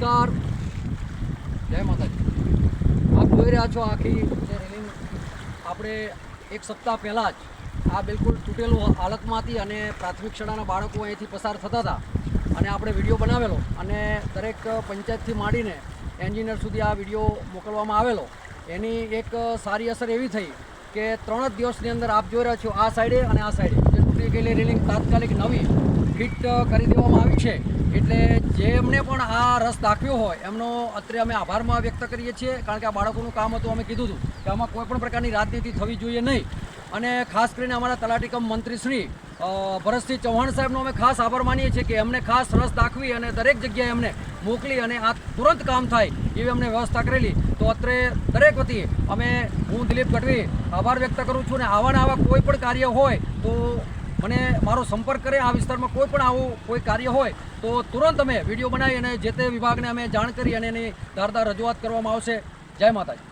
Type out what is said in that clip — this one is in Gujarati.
નમસ્કાર. જય માતાજી. આપ જોઈ રહ્યા છો આખી રેલિંગ આપણે એક સપ્તાહ પહેલાં જ આ બિલકુલ તૂટેલું હાલતમાં હતી અને પ્રાથમિક શાળાના બાળકો અહીંથી પસાર થતા હતા. અને આપણે વીડિયો બનાવેલો અને દરેક પંચાયતથી માંડીને એન્જિનિયર સુધી આ વીડિયો મોકલવામાં આવેલો. એની એક સારી અસર એવી થઈ કે ત્રણ જ દિવસની અંદર આપ જોઈ રહ્યા છો આ સાઈડે અને આ સાઈડે. જે તૂટી ગયેલી રેલિંગ તાત્કાલિક નવી ફિટ કરી દેવામાં આવી છે. એટલે જેમને પણ આ રસ દાખવ્યો હોય, એમનો અત્રે અમે આભારમાં વ્યક્ત કરીએ છીએ, કારણ કે આ બાળકોનું કામ હતું, અમે કીધું હતું કે આમાં કોઈ પણ પ્રકારની રાજનીતિ થવી જોઈએ નહીં. અને ખાસ કરીને અમારા તલાટીકમ મંત્રી શ્રી ભરતસિંહ ચૌહાણ સાહેબનો અમે ખાસ આભાર માનીએ છીએ કે એમને ખાસ રસ દાખવી અને દરેક જગ્યાએ એમને મોકલી અને આ તુરંત કામ થાય એવી અમને વ્યવસ્થા કરેલી. તો અત્રે દરેક વતી અમે હું દિલીપ ગઢવી આભાર વ્યક્ત કરું છું અને આવાના આવા કોઈ પણ કાર્ય હોય તો મને મારો સંપર્ક કરે, આ વિસ્તારમાં કોઈ પણ આવું કોઈ કાર્ય હોય, તો તુરંત અમે વીડિયો બનાવી અને જે તે વિભાગને અમે જાણ કરી અને એની ધારદાર રજૂઆત કરવામાં આવશે. જય માતાજી.